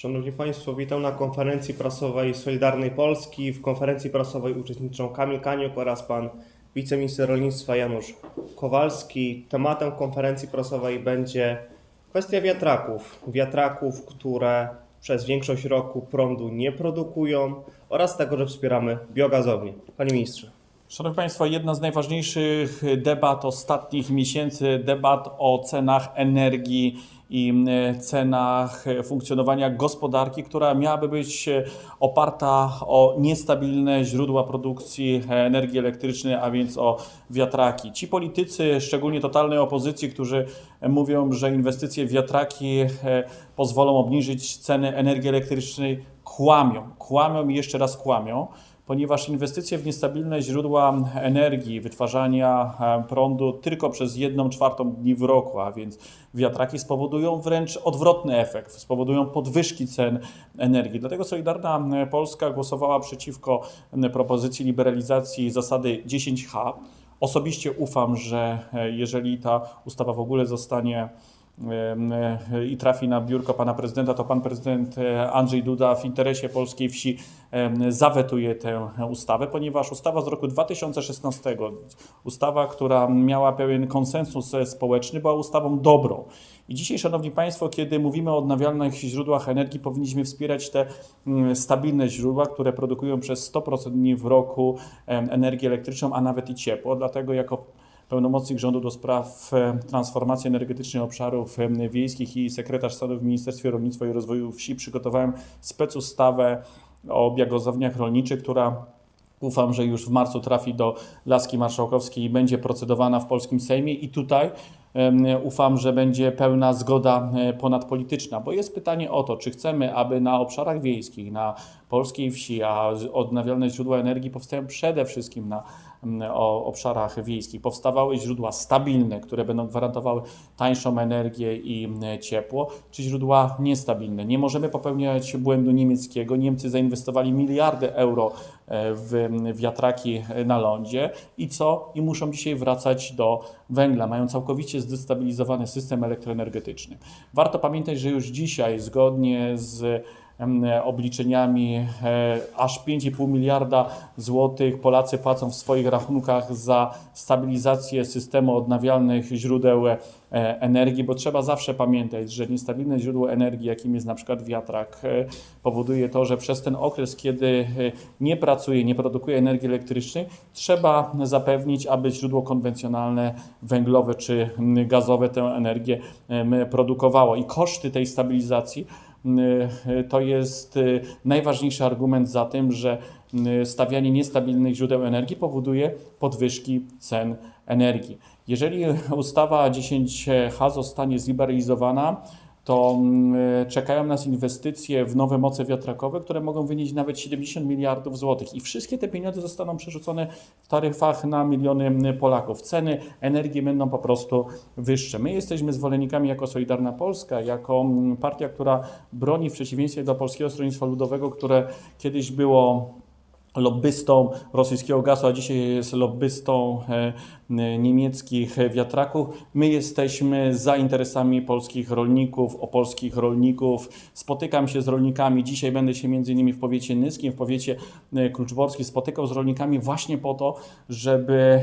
Szanowni Państwo, witam na konferencji prasowej Solidarnej Polski. W konferencji prasowej uczestniczą Kamil Kaniuk oraz pan wiceminister rolnictwa Janusz Kowalski. Tematem konferencji prasowej będzie kwestia wiatraków. Wiatraków, które przez większość roku prądu nie produkują oraz tego, że wspieramy biogazownie. Panie ministrze. Szanowni Państwo, jedna z najważniejszych debat ostatnich miesięcy, debat o cenach energii i e, cenach funkcjonowania gospodarki, która miałaby być e, oparta o niestabilne źródła produkcji energii elektrycznej, a więc o wiatraki. Ci politycy, szczególnie totalnej opozycji, którzy mówią, że inwestycje w wiatraki e, pozwolą obniżyć ceny energii elektrycznej, kłamią. Kłamią i jeszcze raz kłamią ponieważ inwestycje w niestabilne źródła energii, wytwarzania e, prądu tylko przez jedną czwartą dni w roku, a więc wiatraki spowodują wręcz odwrotny efekt, spowodują podwyżki cen energii. Dlatego Solidarna Polska głosowała przeciwko propozycji liberalizacji zasady 10H. Osobiście ufam, że e, jeżeli ta ustawa w ogóle zostanie i trafi na biurko pana prezydenta, to pan prezydent e, Andrzej Duda w interesie polskiej wsi zawetuje tę ustawę, ponieważ ustawa z roku 2016, ustawa, która miała pewien konsensus e, społeczny, była ustawą dobrą. I dzisiaj, Szanowni Państwo, kiedy mówimy o odnawialnych źródłach energii, powinniśmy wspierać te mm, stabilne źródła, które produkują przez 100% dni w roku energię elektryczną, a nawet i ciepło. Dlatego jako pełnomocnik rządu do spraw e, transformacji energetycznej obszarów e, wiejskich i sekretarz stanu w Ministerstwie Rolnictwa i Rozwoju Wsi. Przygotowałem specustawę o biogazowniach rolniczych, która ufam, że już w marcu trafi do Laski Marszałkowskiej i będzie procedowana w polskim Sejmie. I tutaj ufam, że będzie pełna zgoda e, ponadpolityczna, bo jest pytanie o to, czy chcemy, aby na obszarach wiejskich, na polskiej wsi, a odnawialne źródła energii powstają przede wszystkim na o obszarach wiejskich. Powstawały źródła stabilne, które będą gwarantowały tańszą energię i m, ciepło, czy źródła niestabilne. Nie możemy popełniać błędu niemieckiego. Niemcy zainwestowali miliardy euro e, w m, wiatraki e, na lądzie i co? I muszą dzisiaj wracać do węgla. Mają całkowicie zdestabilizowany system elektroenergetyczny. Warto pamiętać, że już dzisiaj zgodnie z obliczeniami e, aż 5,5 miliarda złotych Polacy płacą w swoich rachunkach za stabilizację systemu odnawialnych źródeł e, energii, bo trzeba zawsze pamiętać, że niestabilne źródło energii, jakim jest na przykład wiatrak, e, powoduje to, że przez ten okres, kiedy nie pracuje, nie produkuje energii elektrycznej, trzeba zapewnić, aby źródło konwencjonalne, węglowe czy gazowe tę energię produkowało. I koszty tej stabilizacji to jest y, najważniejszy argument za tym, że y, stawianie niestabilnych źródeł energii powoduje podwyżki cen energii. Jeżeli ustawa 10H zostanie zliberalizowana, to mm, czekają nas inwestycje w nowe moce wiatrakowe, które mogą wynieść nawet 70 miliardów złotych. I wszystkie te pieniądze zostaną przerzucone w taryfach na miliony Polaków. Ceny energii będą po prostu wyższe. My jesteśmy zwolennikami jako Solidarna Polska, jako mm, partia, która broni w przeciwieństwie do Polskiego Stronnictwa Ludowego, które kiedyś było lobbystą rosyjskiego gazu, a dzisiaj jest lobbystą e, niemieckich wiatraków. My jesteśmy za interesami polskich rolników, o polskich rolników. Spotykam się z rolnikami. Dzisiaj będę się między innymi w powiecie nyskim, w powiecie e, kluczborskim spotykał z rolnikami właśnie po to, żeby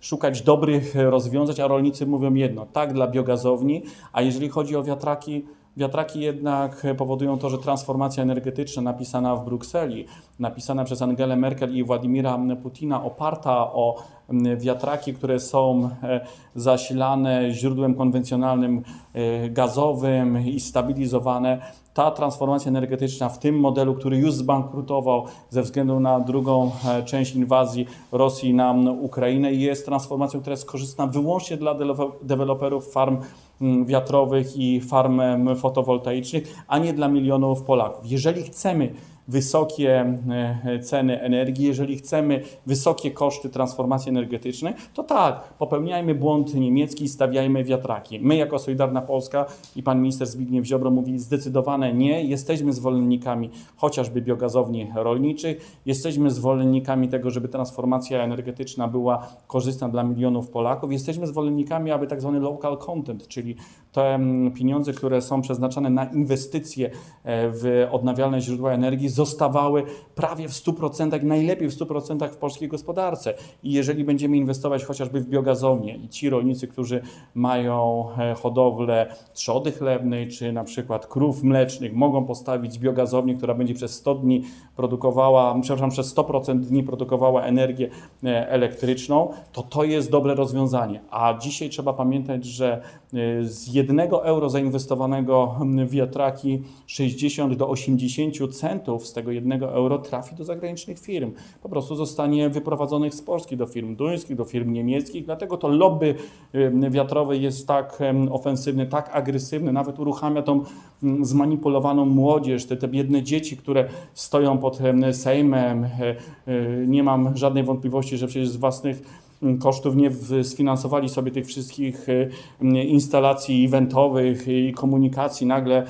szukać dobrych rozwiązań, a rolnicy mówią jedno, tak dla biogazowni, a jeżeli chodzi o wiatraki, Wiatraki jednak powodują to, że transformacja energetyczna napisana w Brukseli, napisana przez Angelę Merkel i Władimira Putina, oparta o wiatraki, które są e, zasilane źródłem konwencjonalnym e, gazowym i stabilizowane, ta transformacja energetyczna w tym modelu, który już zbankrutował ze względu na drugą e, część inwazji Rosji na Ukrainę, jest transformacją, która jest korzystna wyłącznie dla dewelope- deweloperów farm m, wiatrowych i farm em, fotowoltaicznych, a nie dla milionów Polaków. Jeżeli chcemy wysokie e, ceny energii, jeżeli chcemy wysokie koszty transformacji energetycznej, to tak, popełniajmy błąd niemiecki, stawiajmy wiatraki. My jako Solidarna Polska i pan minister Zbigniew Ziobro mówi zdecydowane nie, jesteśmy zwolennikami chociażby biogazowni rolniczych, jesteśmy zwolennikami tego, żeby transformacja energetyczna była korzystna dla milionów Polaków, jesteśmy zwolennikami, aby tak zwany local content, czyli te mm, pieniądze, które są przeznaczane na inwestycje e, w odnawialne źródła energii, zostawały prawie w 100%, najlepiej w 100% w polskiej gospodarce. I jeżeli będziemy inwestować chociażby w biogazownię i ci rolnicy, którzy mają e, hodowlę trzody chlebnej, czy na przykład krów mlecznych, mogą postawić biogazownię, która będzie przez 100 dni produkowała, przepraszam, przez 100% dni produkowała energię e, elektryczną, to to jest dobre rozwiązanie. A dzisiaj trzeba pamiętać, że e, z jednego euro zainwestowanego w wiatraki 60 do 80 centów z tego jednego euro trafi do zagranicznych firm. Po prostu zostanie wyprowadzonych z Polski do firm duńskich, do firm niemieckich. Dlatego to lobby wiatrowe jest tak ofensywne, tak agresywne, nawet uruchamia tą zmanipulowaną młodzież, te, te biedne dzieci, które stoją pod em, Sejmem. E, e, Nie mam żadnej wątpliwości, że przecież z własnych kosztów nie sfinansowali sobie tych wszystkich m, instalacji eventowych i komunikacji. Nagle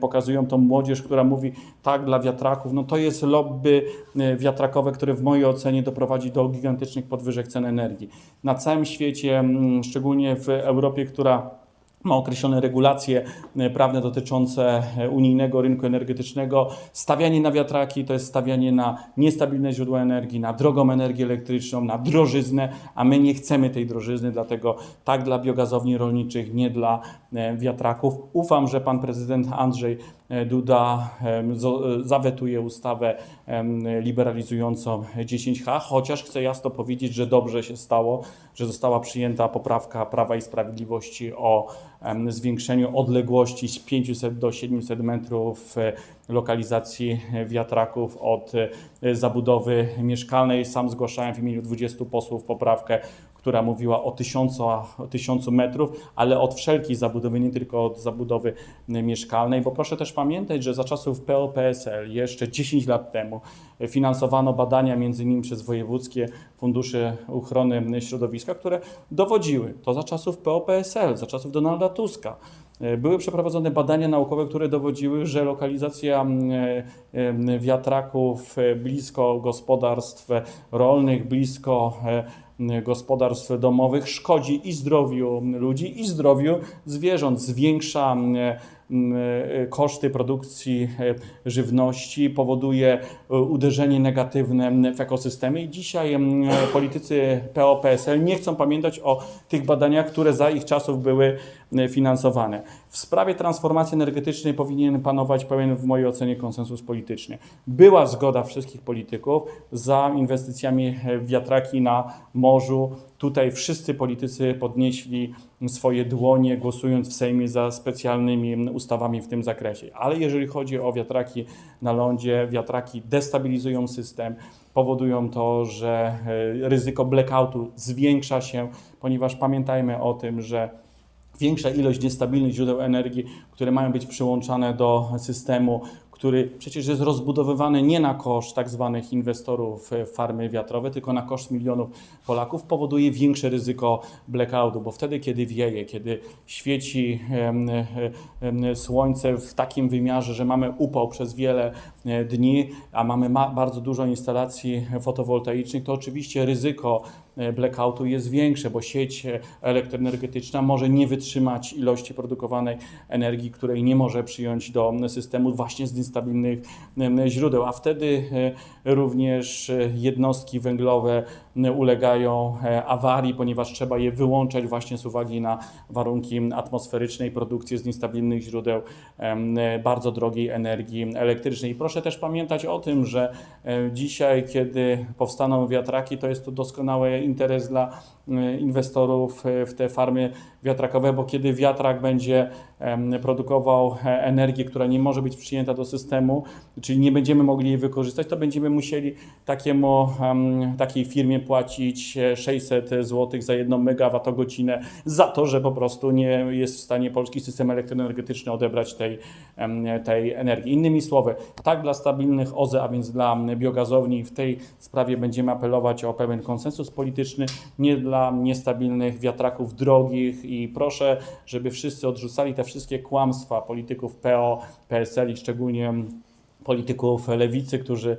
pokazują tą młodzież, która mówi tak dla wiatraków. No to jest lobby e, wiatrakowe, które w mojej ocenie doprowadzi do gigantycznych podwyżek cen energii. Na całym świecie, szczególnie w Europie, która ma określone regulacje e, prawne dotyczące e, unijnego rynku energetycznego. Stawianie na wiatraki to jest stawianie na niestabilne źródła energii, na drogą energię elektryczną, na drożyznę, a my nie chcemy tej drożyzny, dlatego tak dla biogazowni rolniczych, nie dla e, wiatraków. Ufam, że pan prezydent Andrzej Duda zawetuje ustawę liberalizującą 10H, chociaż chcę jasno powiedzieć, że dobrze się stało, że została przyjęta poprawka Prawa i Sprawiedliwości o zwiększeniu odległości z 500 do 700 metrów e, lokalizacji wiatraków od e, zabudowy mieszkalnej. Sam zgłaszałem w imieniu 20 posłów poprawkę, która mówiła o 1000, o 1000 metrów, ale od wszelkiej zabudowy, nie tylko od zabudowy e, mieszkalnej, bo proszę też pamiętać, że za czasów PO-PSL jeszcze 10 lat temu finansowano badania między innymi przez wojewódzkie fundusze ochrony środowiska, które dowodziły, to za czasów PO-PSL, za czasów Donalda Tuska, E, były przeprowadzone badania naukowe, które dowodziły, że lokalizacja mm, wiatraków blisko gospodarstw rolnych, blisko gospodarstw domowych szkodzi i zdrowiu ludzi, i zdrowiu zwierząt. Zwiększa m, m, e, koszty produkcji e, żywności, powoduje e, uderzenie negatywne w ekosystemy i dzisiaj m, politycy PO-PSL nie chcą pamiętać o tych badaniach, które za ich czasów były e, finansowane. W sprawie transformacji energetycznej powinien panować pełen w mojej ocenie konsensus polityczny. Była zgoda wszystkich polityków za inwestycjami w wiatraki na morzu. Tutaj wszyscy politycy podnieśli swoje dłonie, głosując w Sejmie za specjalnymi ustawami w tym zakresie. Ale jeżeli chodzi o wiatraki na lądzie, wiatraki destabilizują system, powodują to, że e, ryzyko blackoutu zwiększa się, ponieważ pamiętajmy o tym, że większa ilość niestabilnych źródeł energii, które mają być przyłączane do systemu, który przecież jest rozbudowywany nie na koszt tak zwanych inwestorów e, farmy wiatrowe, tylko na koszt milionów Polaków, powoduje większe ryzyko blackoutu, bo wtedy, kiedy wieje, kiedy świeci e, em, słońce w takim wymiarze, że mamy upał przez wiele e, dni, a mamy ma bardzo dużo instalacji fotowoltaicznych, to oczywiście ryzyko e, blackoutu jest większe, bo sieć e, elektroenergetyczna może nie wytrzymać ilości produkowanej energii, której nie może przyjąć do systemu właśnie z niestabilnych źródeł, a wtedy e, również e, jednostki węglowe ulegają e, awarii, ponieważ trzeba je wyłączać właśnie z uwagi na warunki atmosferycznej produkcji z niestabilnych źródeł e, bardzo drogiej energii elektrycznej. I proszę też pamiętać o tym, że e, dzisiaj, kiedy powstaną wiatraki, to jest to doskonały interes dla inwestorów e, w te farmy wiatrakowe, bo kiedy wiatrak będzie produkował e, energię, która nie może być przyjęta do systemu, czyli nie będziemy mogli jej wykorzystać, to będziemy musieli takiemu, em, takiej firmie płacić e, 600 zł za jedną megawattogodzinę za to, że po prostu nie jest w stanie polski system elektroenergetyczny odebrać tej, tej energii. Innymi słowy, tak dla stabilnych OZE, a więc dla biogazowni w tej sprawie będziemy apelować o pewien konsensus polityczny, nie dla niestabilnych wiatraków drogich i proszę, żeby wszyscy odrzucali te wszystkie kłamstwa polityków PO, PSL i szczególnie polityków lewicy, którzy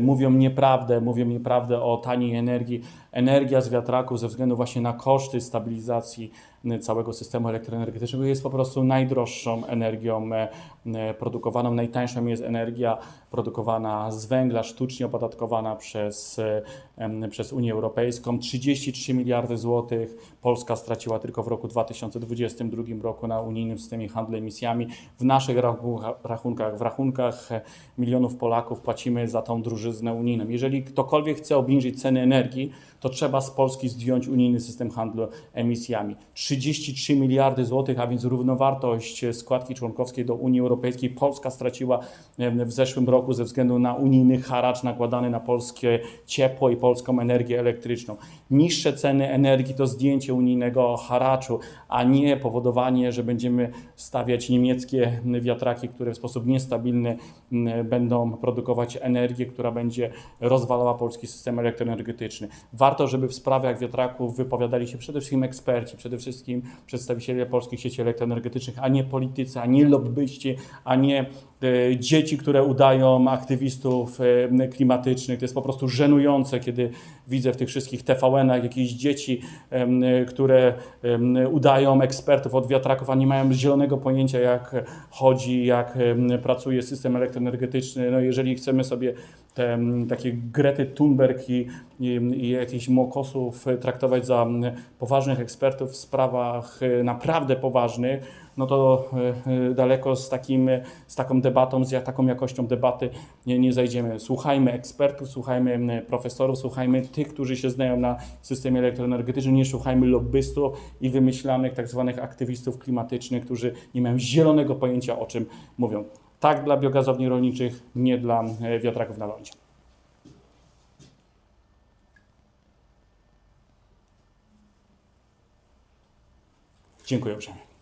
mówią nieprawdę, mówią nieprawdę o taniej energii. Energia z wiatraków ze względu właśnie na koszty stabilizacji m, całego systemu elektroenergetycznego jest po prostu najdroższą energią e, e, produkowaną. Najtańszą jest energia produkowana z węgla, sztucznie opodatkowana przez, e, przez Unię Europejską. 33 miliardy złotych Polska straciła tylko w roku 2022 roku na unijnym systemie handlu emisjami. W naszych rachu- rachunkach, w rachunkach e, milionów Polaków płacimy za tą drużyznę unijną. Jeżeli ktokolwiek chce obniżyć ceny energii, to trzeba z Polski zdjąć unijny system handlu emisjami. 33 miliardy złotych, a więc równowartość składki członkowskiej do Unii Europejskiej Polska straciła w zeszłym roku ze względu na unijny haracz nakładany na polskie ciepło i polską energię elektryczną. Niższe ceny energii to zdjęcie unijnego haraczu, a nie powodowanie, że będziemy stawiać niemieckie wiatraki, które w sposób niestabilny będą produkować energię, która będzie rozwalała polski system elektroenergetyczny. Warto, żeby w sprawach wiatraków wypowiadali się przede wszystkim eksperci, przede wszystkim przedstawiciele polskich sieci elektroenergetycznych, a nie politycy, a nie lobbyści, a nie dzieci, które udają aktywistów e, klimatycznych. To jest po prostu żenujące, kiedy widzę w tych wszystkich TVN-ach jakieś dzieci, em, które udają ekspertów od wiatraków, a nie mają zielonego pojęcia, jak chodzi, jak pracuje system elektroenergetyczny. No jeżeli chcemy sobie te takie Grety Thunberg i, i, i jakichś mokosów e, traktować za poważnych ekspertów w sprawach e, naprawdę poważnych, no to e, e, daleko z, takim, e, z taką debatą, z taką jakością debaty nie, nie zajdziemy. Słuchajmy ekspertów, słuchajmy profesorów, słuchajmy tych, którzy się znają na systemie elektroenergetycznym, nie słuchajmy lobbystów i wymyślanych tak zwanych aktywistów klimatycznych, którzy nie mają zielonego pojęcia o czym mówią. Tak dla biogazowni rolniczych, nie dla wiatraków na lądzie. Dziękuję uprzejmie.